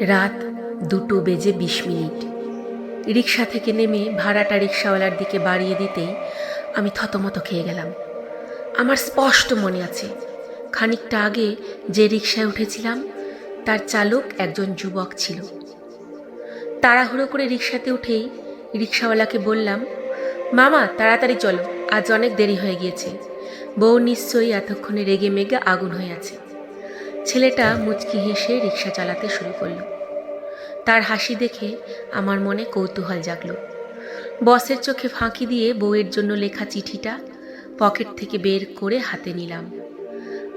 রাত দুটো বেজে বিশ মিনিট। রিক্সা থেকে নেমে ভাড়াটা রিক্সাওয়ালার দিকে বাড়িয়ে দিতেই আমি থতমত খেয়ে গেলাম। আমার স্পষ্ট মনে আছে, খানিকটা আগে যে রিক্সায় উঠেছিলাম, তার চালক একজন যুবক ছিল। তাড়াহুড়ো করে রিক্সাতে উঠেই রিক্সাওয়ালাকে বললাম, মামা, তাড়াতাড়ি চলো, আজ অনেক দেরি হয়ে গিয়েছে। বউ নিশ্চয়ই এতক্ষণে রেগে মেগে আগুন হয়ে আছে। ছেলেটা মুচকি হেসে রিক্সা চালাতে শুরু করল। তার হাসি দেখে আমার মনে কৌতূহল জাগল। বসের চোখে ফাঁকি দিয়ে বউয়ের জন্য লেখা চিঠিটা পকেট থেকে বের করে হাতে নিলাম।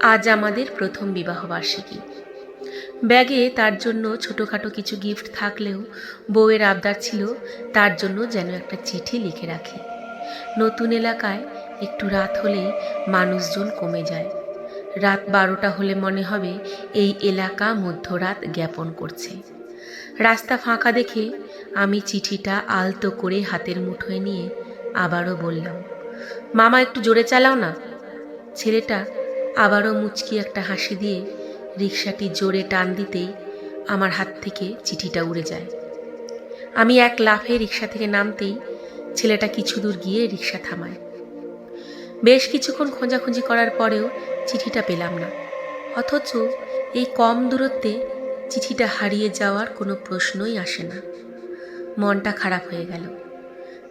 আজ আমাদের প্রথম বিবাহবার্ষিকী ব্যাগে তার জন্য ছোটোখাটো কিছু গিফট থাকলেও বউয়ের আবদার ছিল তার জন্য যেন একটা চিঠি লিখে রাখি। নতুন এলাকায় একটু রাত হলেই মানুষজন কমে যায়। রাত বারোটা হলে মনে হবে এই এলাকা মধ্যরাত জ্ঞাপন করছে। রাস্তা ফাঁকা দেখে আমি চিঠিটা আলতো করে হাতের মুঠোয় নিয়ে আবারও বললাম, মামা, একটু জোরে চালাও না। ছেলেটা আবারও মুচকি একটা হাসি দিয়ে রিক্সাটি জোরে টান দিতেই আমার হাত থেকে চিঠিটা উড়ে যায়। আমি এক লাফে রিক্সা থেকে নামতেই ছেলেটা কিছু দূর গিয়ে রিক্সা থামায়। বেশ কিছুক্ষণ খোঁজাখুঁজি করার পরেও চিঠিটা পেলাম না। অথচ এই কম দূরত্বে চিঠিটা হারিয়ে যাওয়ার কোনো প্রশ্নই আসে না। মনটা খারাপ হয়ে গেল।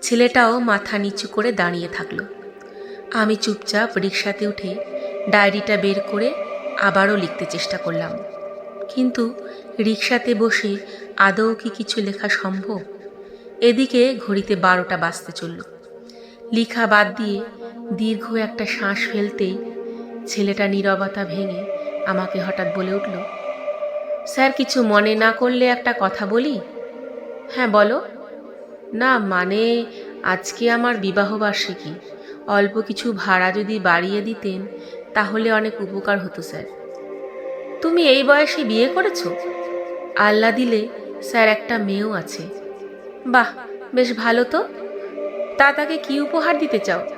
ছেলেটাও মাথা নিচু করে দাঁড়িয়ে থাকল। আমি চুপচাপ রিক্সাতে উঠে ডায়েরিটা বের করে আবারও লিখতে চেষ্টা করলাম। কিন্তু রিক্সাতে বসে আদৌ কি কিছু লেখা সম্ভব? এদিকে ঘড়িতে বারোটা বাজতে চলল। লিখা বাদ দিয়ে দীর্ঘ একটা শ্বাস ফেলতেই ছেলেটা নীরবতা ভেঙে আমাকে হঠাৎ বলে উঠল, স্যার, কিছু মনে না করলে একটা কথা বলি? হ্যাঁ বলো। না মানে আজকে আমার বিবাহবার্ষিকী অল্প কিছু ভাড়া যদি বাড়িয়ে দিতেন, তাহলে অনেক উপকার হতো, স্যার। তুমি এই বয়সে বিয়ে করেছ? আল্লাহ দিলে, স্যার, একটা মেয়েও আছে। বাহ, বেশ ভালো তো। তা তাকে কি উপহার দিতে চাও?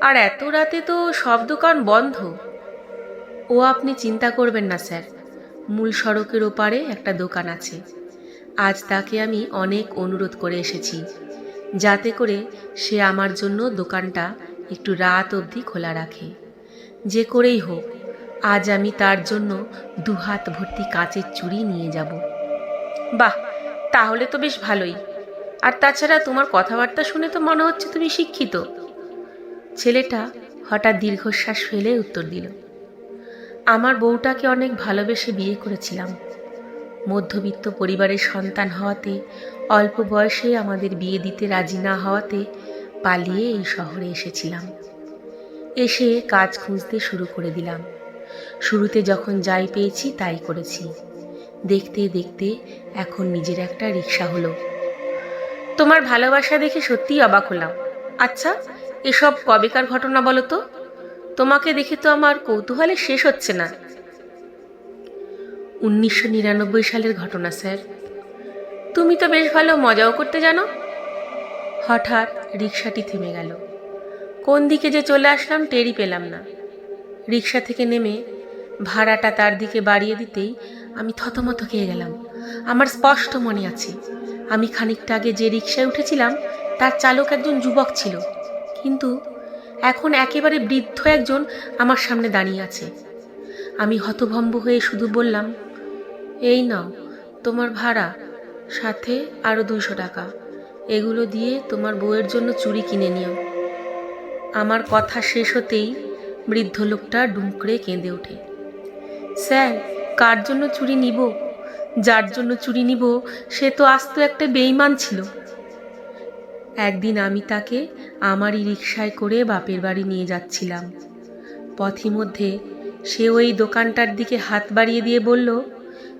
আর এত রাতে তো সব দোকান বন্ধ। ও আপনি চিন্তা করবেন না, স্যার। মূল সড়কের ওপারে একটা দোকান আছে। আজ তাকে আমি অনেক অনুরোধ করে এসেছি, যাতে করে সে আমার জন্য দোকানটা একটু রাত অবধি খোলা রাখে। যে করেই হোক, আজ আমি তার জন্য দুহাত ভর্তি কাঁচের চুড়ি নিয়ে যাব। বাহ, তাহলে তো বেশ ভালোই। আর তাছাড়া তোমার কথাবার্তা শুনে তো মনে হচ্ছে তুমি শিক্ষিত। ছেলেটা হঠাৎ দীর্ঘশ্বাস ফেলে উত্তর দিল, আমার বউটাকে অনেক ভালোবেসে বিয়ে করেছিলাম। মধ্যবিত্ত পরিবারের সন্তান হওয়াতে, অল্প বয়সে আমাদের বিয়ে দিতে রাজি না হওয়াতে পালিয়ে এই শহরে এসেছিলাম। এসে কাজ খুঁজতে শুরু করে দিলাম। শুরুতে যখন যাই পেয়েছি তাই করেছি। দেখতে দেখতে এখন নিজের একটা রিক্সা হলো। তোমার ভালোবাসা দেখে সত্যিই অবাক হলাম। আচ্ছা এসব কবেকার ঘটনা বলো তো? তোমাকে দেখে তো আমার কৌতূহলে শেষ হচ্ছে না। উনিশশো নিরানব্বই সালের ঘটনা, স্যার। তুমি তো বেশ ভালো মজাও করতে জানো। হঠাৎ রিক্সাটি থেমে গেল। কোন দিকে যে চলে আসলাম টেরই পেলাম না। রিক্সা থেকে নেমে ভাড়াটা তার দিকে বাড়িয়ে দিতেই আমি থতমত খেয়ে গেলাম। আমার স্পষ্ট মনে আছে, আমি খানিকটা আগে যে রিক্সায় উঠেছিলাম, তার চালক একজন যুবক ছিল। কিন্তু এখন একেবারে বৃদ্ধ একজন আমার সামনে দাঁড়িয়ে আছে। আমি হতভম্ব হয়ে শুধু বললাম, এই নাও, তোমার ভাড়া, সাথে আরও দুইশো টাকা। এগুলো দিয়ে তোমার বউয়ের জন্য চুরি কিনে নিও। আমার কথা শেষ হতেই বৃদ্ধ লোকটা ডুমকরে কেঁদে ওঠে। স্যার, কার জন্য চুরি নিব? যার জন্য চুরি নিব, সে তো আস্ত একটা বেইমান ছিল। একদিন আমি তাকে আমারই রিক্সায় করে বাপের বাড়ি নিয়ে যাচ্ছিলাম। পথিমধ্যে সে ওই দোকানটার দিকে হাত বাড়িয়ে দিয়ে বলল,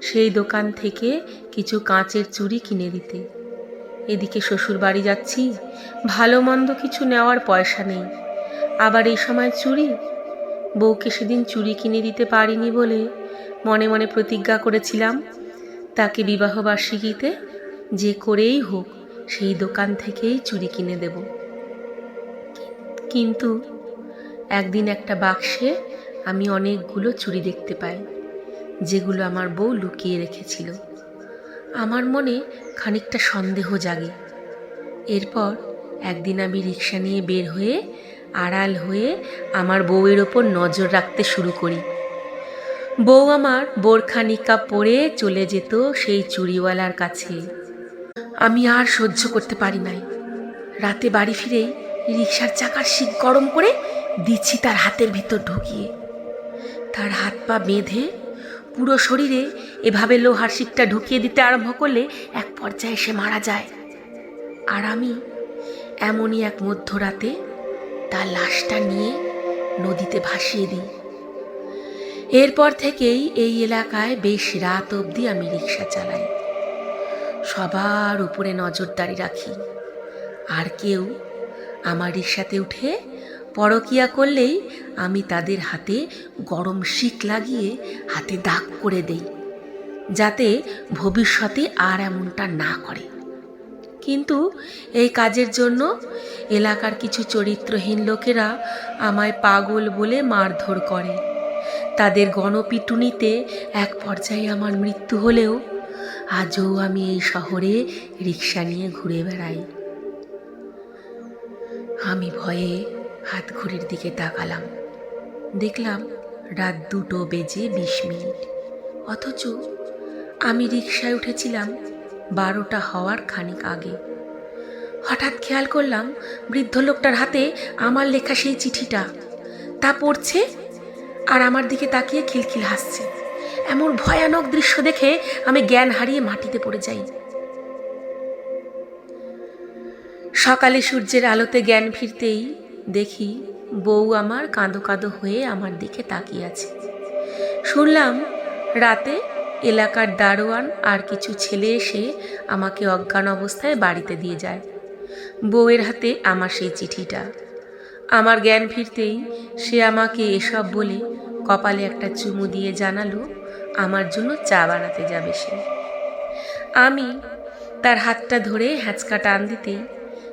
সেই দোকান থেকে কিছু কাঁচের চুড়ি কিনে দিতে। এদিকে শ্বশুর বাড়ি যাচ্ছি, ভালো মন্দ কিছু নেওয়ার পয়সা নেই। আবার এই সময় চুড়ি? বউকে সেদিন চুড়ি কিনে দিতে পারিনি বলে মনে মনে প্রতিজ্ঞা করেছিলাম। তাকে বিবাহবার্ষিকীতে যে করেই হোক সেই দোকান থেকেই চুড়ি কিনে দেব। কিন্তু একদিন একটা বাক্সে আমি অনেকগুলো চুড়ি দেখতে পাই, যেগুলো আমার বউ লুকিয়ে রেখেছিল। আমার মনে খানিকটা সন্দেহ জাগে। এরপর একদিন আমি রিক্সা নিয়ে বের হয়ে আড়াল হয়ে আমার বউয়ের ওপর নজর রাখতে শুরু করি। বউ আমার বোরখা নিকাব পরে চলে যেত সেই চুড়িওয়ালার কাছে। আমি আর সহ্য করতে পারি নাই। রাতে বাড়ি ফিরেই রিক্সার চাকার শিক গরম করে দিচ্ছি তার হাতের ভিতর ঢুকিয়ে। তার হাত পা বেঁধে পুরো শরীরে এভাবে লোহার শিকটা ঢুকিয়ে দিতে আরম্ভ করলে এক পর্যায়ে সে মারা যায়। আর আমি এমনই এক মধ্যরাতে তার লাশটা নিয়ে নদীতে ভাসিয়ে দিই। এরপর থেকেই এই এলাকায় বেশ রাত অবধি আমি রিক্সা চালাই। সবার উপরে নজরদারি রাখি। আর কেউ আমার রিক্সাতে উঠে পরকিয়া করলেই আমি তাদের হাতে গরম শিক লাগিয়ে হাতে দাগ করে দেই, যাতে ভবিষ্যতে আর এমনটা না করে। কিন্তু এই কাজের জন্য এলাকার কিছু চরিত্রহীন লোকেরা আমায় পাগল বলে মারধর করে। তাদের গণপিটুনিতে এক পর্যায়ে আমার মৃত্যু হলেও আজও আমি এই শহরে রিক্সা নিয়ে ঘুরে বেড়াই। আমি ভয়ে হাত ঘড়ির দিকে তাকালাম। দেখলাম রাত দুটো বেজে বিশ মিনিট। অথচ আমি রিক্সায় উঠেছিলাম বারোটা হওয়ার খানিক আগে। হঠাৎ খেয়াল করলাম বৃদ্ধ লোকটার হাতে আমার লেখা সেই চিঠিটা। তা পড়ছে আর আমার দিকে তাকিয়ে খিলখিল হাসছে। এমন ভয়ানক দৃশ্য দেখে আমি জ্ঞান হারিয়ে মাটিতে পড়ে যাই। সকালে সূর্যের আলোতে জ্ঞান ফিরতেই দেখি বউ আমার কাঁদো কাঁদো হয়ে আমার দিকে তাকিয়ে আছে। শুনলাম রাতে এলাকার দারোয়ান আর কিছু ছেলে এসে আমাকে অজ্ঞান অবস্থায় বাড়িতে দিয়ে যায়। বউয়ের হাতে আমার সেই চিঠিটা। আমার জ্ঞান ফিরতেই সে আমাকে এসব বলে কপালে একটা চুমু দিয়ে জানালো আমার জন্য চা বানাতে যাবে সে। আমি তার হাতটা ধরে হ্যাঁচকা টান দিতেই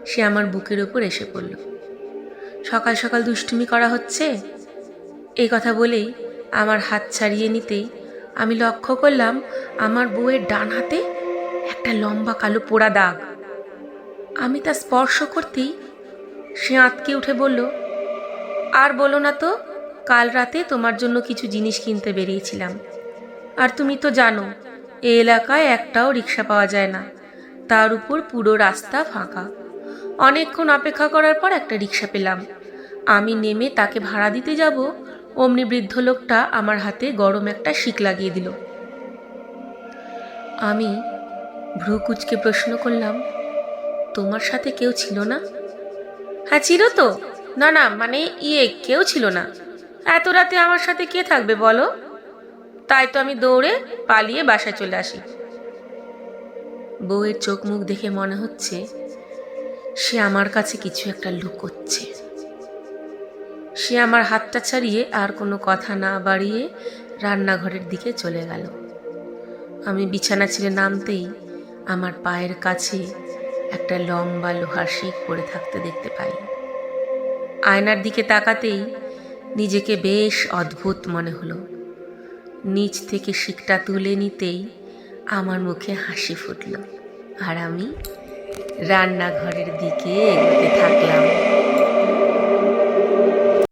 সে আমার বুকের ওপর এসে পড়ল। সকাল সকাল দুষ্টুমি করা হচ্ছে? এই কথা বলেই আমার হাত ছাড়িয়ে নিতেই আমি লক্ষ্য করলাম আমার বউয়ের ডান হাতে একটা লম্বা কালো পোড়া দাগ। আমি তা স্পর্শ করতেই সে আঁতকে উঠে বলল, আর বলো না তো, কাল রাতে তোমার জন্য কিছু জিনিস কিনতে বেরিয়েছিলাম। আর তুমি তো জানো, এ এলাকায় একটাও রিক্সা পাওয়া যায় না। তার উপর পুরো রাস্তা ফাঁকা। অনেকক্ষণ অপেক্ষা করার পর একটা রিক্সা পেলাম। আমি নেমে তাকে ভাড়া দিতে যাব, অমনি বৃদ্ধ লোকটা আমার হাতে গরম একটা শিক লাগিয়ে দিল। আমি ভ্রু কুচকে প্রশ্ন করলাম, তোমার সাথে কেউ ছিল না? হ্যাঁ ছিল তো। না না মানে ইয়ে কেউ ছিল না। এত রাতে আমার সাথে কে থাকবে বলো? তাই তো আমি দৌড়ে পালিয়ে বাসায় চলে আসি। বউয়ের চোখ মুখ দেখে মনে হচ্ছে সে আমার কাছে কিছু একটা লুকোচ্ছে। সে আমার হাতটা ছাড়িয়ে আর কোনো কথা না বাড়িয়ে রান্নাঘরের দিকে চলে গেল। আমি বিছানা ছেড়ে নামতেই আমার পায়ের কাছে একটা লম্বা লোহার শিক পড়ে থাকতে দেখতে পাই। আয়নার দিকে তাকাতেই নিজেকে বেশ অদ্ভুত মনে হলো। নিচ থেকে শিকটা তুলে নিতেই আমার মুখে হাসি ফুটল। আর আমি রান্নাঘরের দিকে এগোতে থাকলাম।